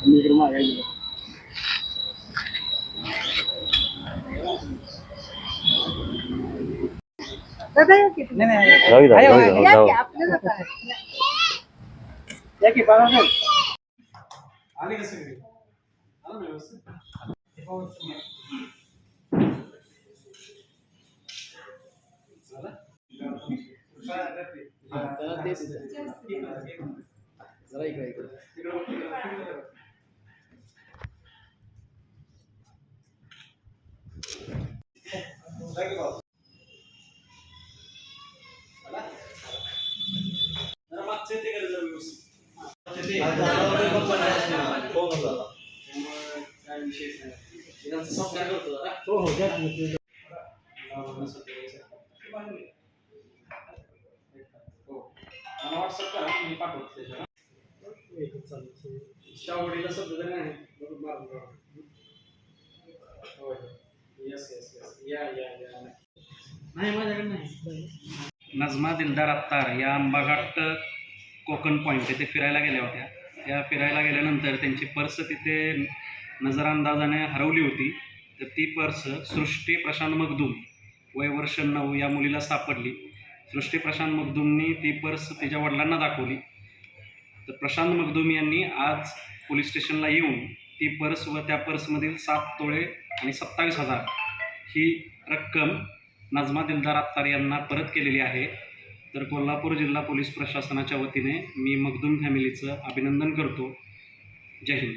मी इकडे मागायला गेलो. दादा या की नाही नाही जाऊ द्या, आहे, जाऊ आहे, द्या. या जाऊ. की आपल्याला काय या की बघा ना. आली का सगळी आलं ना व्यवस्थित झालं? हा, त्याला तेच जरा इकडे इकडे यायचं. हो. मला व्हॉट्सअप करा मी पाठवतो त्याच्या शावडीला सध्या जरी नाही नाही माझ्याकडे नाही. नजमा दिलदार अत्तार या आंबाघाट कोकण पॉईंट येथे फिरायला गेल्या होत्या. त्या फिरायला गेल्यानंतर त्यांची पर्स तिथे नजरअंदाजाने हरवली होती. तर ती पर्स सृष्टी प्रशांत मगदूम वय वर्ष नऊ या मुलीला सापडली. सृष्टी प्रशांत मगदूमनी ती पर्स तिच्या वडिलांना दाखवली. तर प्रशांत मगदूम यांनी आज पोलीस स्टेशनला येऊन ती पर्स व त्या पर्समधील सात तोळे आणि सत्तावीस हजार ही रक्कम नजमा दिलदार अत्तार यांना परत केलेली आहे. तर कोल्हापूर जिल्हा पोलीस प्रशासनाच्या वतीने मी मगदूम फॅमिलीचं अभिनंदन करतो. जय हिंद.